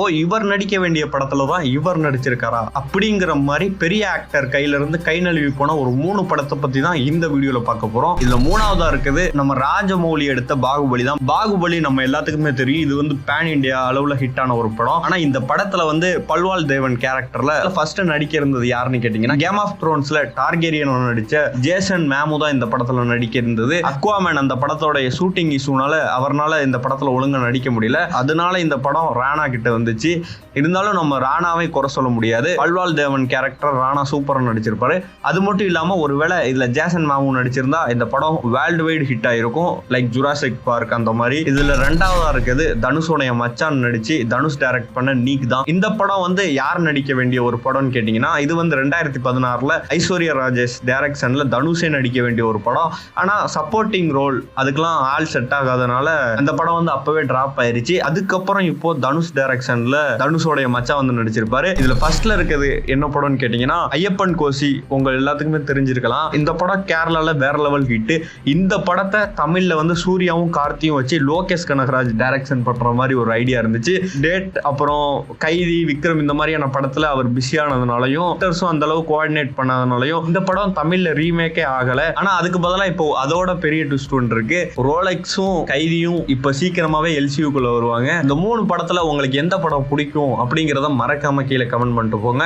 ஓ இவர் நடிக்க வேண்டிய படத்துல தான் இவர் நடிச்சிருக்காரா? அப்படிங்கிற மாதிரி பெரிய ஆக்டர் கையில இருந்து கை நழுவி போன ஒரு மூணு படத்தை பத்தி தான் இந்த வீடியோல பார்க்க போறோம். இதுல மூணாவதா இருக்குது நம்ம ராஜமௌலி எடுத்த பாகுபலி தான். பாகுபலி நம்ம எல்லாத்துக்குமே தெரியும். இது வந்து பேன் இந்தியா அளவுல ஹிட் ஆன ஒரு படம். ஆனா இந்த படத்துல வந்து பல்வால் தேவன் கேரக்டர்ல ஃபர்ஸ்ட் நடிக்க இருந்தது யாருன்னு கேட்டீங்கன்னா கேம் ஆஃப் த்ரோன்ஸ்ல டார்கேரியன் நடிச்ச ஜேசன் மேமு தான் இந்த படத்துல நடிக்க இருந்தது. அக்வாமேன் அந்த படத்தோட ஷூட்டிங் இஷ்யூனால அவர்னால இந்த படத்துல ஒழுங்கா நடிக்க முடியல. அதனால இந்த படம் ராணா கிட்ட வந்துச்சு. இருந்தாலும் நம்ம ராணாவை குறை சொல்ல முடியாது. பல்வால் தேவன் கேரக்டர் ராணா சூப்பராக நடிச்சிருப்பாரு. அது மட்டும் இல்லாமல் ஒருவேளை இதில் ஜேசன் மாமு நடிச்சிருந்தா இந்த படம் வேர்ல்டு வைடு ஹிட் ஆயிருக்கும். லைக் ஜுராசிக் பார்க் அந்த மாதிரி. இதில் ரெண்டாவதாக இருக்குது. தனுஷோடைய மச்சான் நடிச்சு தனுஷ் டைரக்ட் பண்ண நீக் தான். இந்த படம் வந்து யார் நடிக்க வேண்டிய ஒரு படம்னு கேட்டிங்கன்னா இது வந்து ரெண்டாயிரத்தி பதினாறுல ஐஸ்வர்யா ராஜேஷ் டைரக்ஷனில் தனுஷே நடிக்க வேண்டிய ஒரு படம். ஆனால் சப்போர்ட்டிங் ரோல் அதுக்கெல்லாம் ஆள் செட் ஆகாதனால அந்த படம் வந்து அப்போவே ட்ராப் ஆயிருச்சு. அதுக்கப்புறம் இப்போ தனுஷ் ஆக்ஷன்ல தனுஷோடைய மச்சான் வந்து நடிச்சிருப்பாரு. இதுல ஃபர்ஸ்ட்ல இருக்கிறது என்ன படம்னு கேட்டீங்கன்னா ஐயப்பன் கோசி உங்க எல்லாத்துக்குமே தெரிஞ்சிருக்கலாம். இந்த படம் கேரளால வேற லெவல் ஹிட் இந்த படத்தை தமிழ்ல வந்து சூர்யாவும் கார்த்தியும் வச்சு லோகேஷ் கனகராஜ் டைரக்ஷன் பண்ற மாதிரி ஒரு ஐடியா இருந்துச்சு. டேட் அப்புறம் கைதி விக்ரம் இந்த மாதிரியான படத்துல அவர் பிஸியானதுனாலையும் actors-உம் அந்த அளவு கோஆர்டினேட் பண்ணாதனாலையும் இந்த படம் தமிழ்ல ரீமேக்கே ஆகல. ஆனா அதுக்கு பதிலாக இப்போ அதோட பெரிய ட்விஸ்ட் ஒன்று இருக்கு. ரோலெக்ஸும் கைதியும் இப்ப சீக்கிரமாவே எல்சியூக்குள்ள வருவாங்க. இந்த மூணு படத்துல உங்களுக்கு எந்த படம் பிடிக்கும் அப்படிங்கறத மறக்காம கீழே கமெண்ட் பண்ணிட்டு போங்க.